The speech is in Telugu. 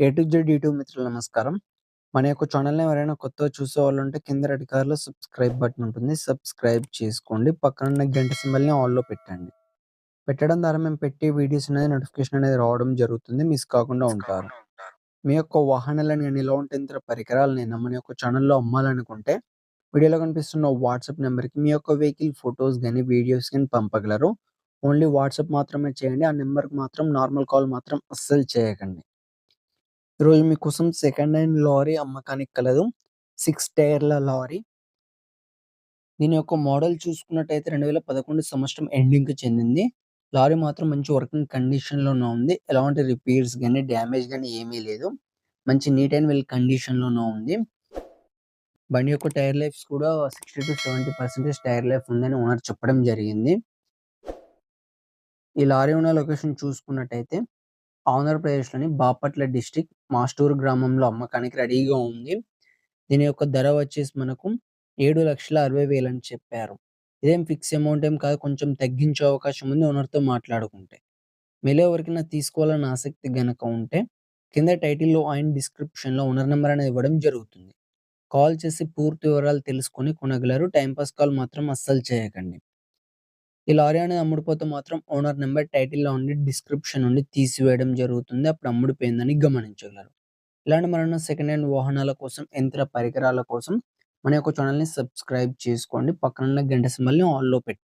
ఏ టు జెడ్ యూట్యూబ్ మిత్రులు నమస్కారం. మన యొక్క ఛానల్‌ని ఎవరైనా కొత్తగా చూసేవాళ్ళుంటే కింద రెడ్ కలర్‌లో సబ్స్క్రైబ్ బటన్ ఉంటుంది. సబ్స్క్రైబ్ చేసుకోండి. పక్కనున్న గంట సింబల్‌ని ఆల్‌లో పెట్టండి. పెట్టడం ద్వారా మేము పెట్టే వీడియోస్ అనేది నోటిఫికేషన్ అనేది రావడం జరుగుతుంది. మిస్ కాకుండా ఉంటారు. మీ యొక్క వాహనాలను గాని, ఇలాంటి ఇతర పరికరాలనైనా మన యొక్క ఛానల్‌లో అమ్మాలనుకుంటే వీడియోలో కనిపిస్తున్న వాట్సాప్ నంబర్‌కి మీ యొక్క వెహికల్ ఫోటోస్ గాని, వీడియోస్ గాని పంపగలరు. ఓన్లీ వాట్సాప్ మాత్రమే చేయండి. ఆ నంబర్‌కి మాత్రం నార్మల్ కాల్ మాత్రం అస్సలు చేయకండి. ఈరోజు మీకోసం సెకండ్ హ్యాండ్ లారీ అమ్మకానికి కలదు. సిక్స్ టైర్ల లారీ. దీని యొక్క మోడల్ చూసుకున్నట్టయితే 2011 సంవత్సరం ఎండింగ్‌కి చెందింది. లారీ మాత్రం మంచి వర్కింగ్ కండిషన్‌లోనే ఉంది. ఎలాంటి రిపేర్స్ కానీ డ్యామేజ్ కానీ ఏమీ లేదు. మంచి నీట్ అండ్ వెల్ కండిషన్‌లోనే ఉంది. బండి యొక్క టైర్ లైఫ్స్ కూడా 60-70% టైర్ లైఫ్ ఉందని ఓనర్ చెప్పడం జరిగింది. ఈ లారీ ఉన్న లొకేషన్ చూసుకున్నట్టయితే ఆంధ్రప్రదేశ్‌లోని బాపట్ల డిస్ట్రిక్ట్ మాస్టూరు గ్రామంలో అమ్మకానికి రెడీగా ఉంది. దీని యొక్క ధర వచ్చేసి మనకు 7,60,000 అని చెప్పారు. ఇదేం ఫిక్స్ అమౌంట్ ఏం కాదు. కొంచెం తగ్గించే అవకాశం ఉంది ఓనర్‌తో మాట్లాడుకుంటే. మీలో ఎవరికైనా తీసుకోవాలని ఆసక్తి గనక ఉంటే కింద టైటిల్‌లో అండ్ డిస్క్రిప్షన్‌లో ఓనర్ నెంబర్ అనేది ఇవ్వడం జరుగుతుంది. కాల్ చేసి పూర్తి వివరాలు తెలుసుకొని కొనగలరు. టైంపాస్ కాల్ మాత్రం అస్సలు చేయకండి. ఈ లారీ అనేది అమ్ముడుపోతే మాత్రం ఓనర్ నెంబర్ టైటిల్‌లో ఉండి డిస్క్రిప్షన్ నుండి తీసివేయడం జరుగుతుంది. అప్పుడు అమ్ముడిపోయిందని గమనించగలరు. ఇలాంటి మరెన్నో సెకండ్ హ్యాండ్ వాహనాల కోసం, యంత్ర పరికరాల కోసం మన యొక్క ఛానల్‌ని సబ్స్క్రైబ్ చేసుకోండి. పక్కనున్న గంట సింబల్‌ని ఆల్‌లో పెట్టి